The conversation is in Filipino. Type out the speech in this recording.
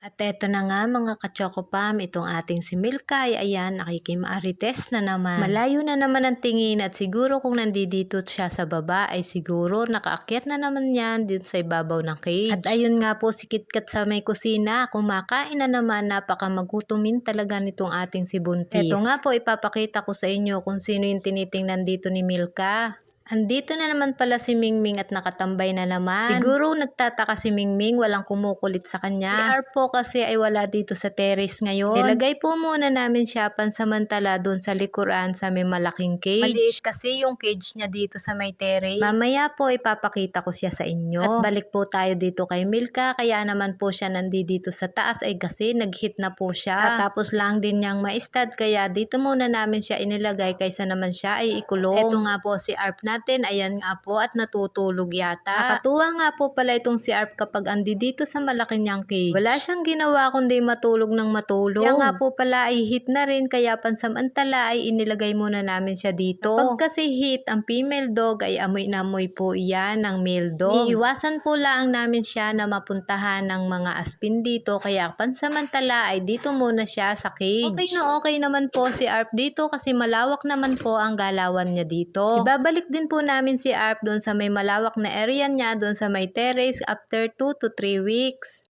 At eto na nga mga kachokopam, itong ating si Milka ay ayan, nakikimarites na naman. Malayo na naman ang tingin at siguro kung nandito siya sa baba ay siguro nakaakyat na naman yan dun sa ibabaw ng cage. At ayun nga po si KitKat sa may kusina, kumakain na naman, napaka magutumin talaga nitong ating si Buntis. Eto nga po ipapakita ko sa inyo kung sino yung tinitingnan dito ni Milka. Andito na naman pala si Mingming at nakatambay na naman. Siguro nagtataka si Mingming walang kumukulit sa kanya. Si R po kasi ay wala dito sa terrace ngayon. Nilagay po muna namin siya pansamantala doon sa likuran sa may malaking cage. Maliit kasi yung cage niya dito sa may terrace. Mamaya po ipapakita ko siya sa inyo. At balik po tayo dito kay Milka kaya naman po siya nandito sa taas ay kasi nag-hit na po siya. At tapos lang din niyang maistad kaya dito muna namin siya inilagay kaysa naman siya ay ikulong. Ito nga po si Arp natin, ayan nga po at natutulog yata. Nakatuwa nga po pala itong si Arp kapag andi dito sa malaki niyang cage. Wala siyang ginawa kundi matulog ng matulog. Kaya nga po pala ay hit na rin kaya pansamantala ay inilagay muna namin siya dito. Pag kasi hit ang female dog ay amoy na amoy po iyan ng male dog. Iiwasan po lang namin siya na mapuntahan ng mga aspin dito kaya pansamantala ay dito muna siya sa cage. Okay na okay naman po si Arp dito kasi malawak naman po ang galawan niya dito. Ibabalik din po namin si Arp doon sa may malawak na area niya doon sa may terrace after 2 to 3 weeks.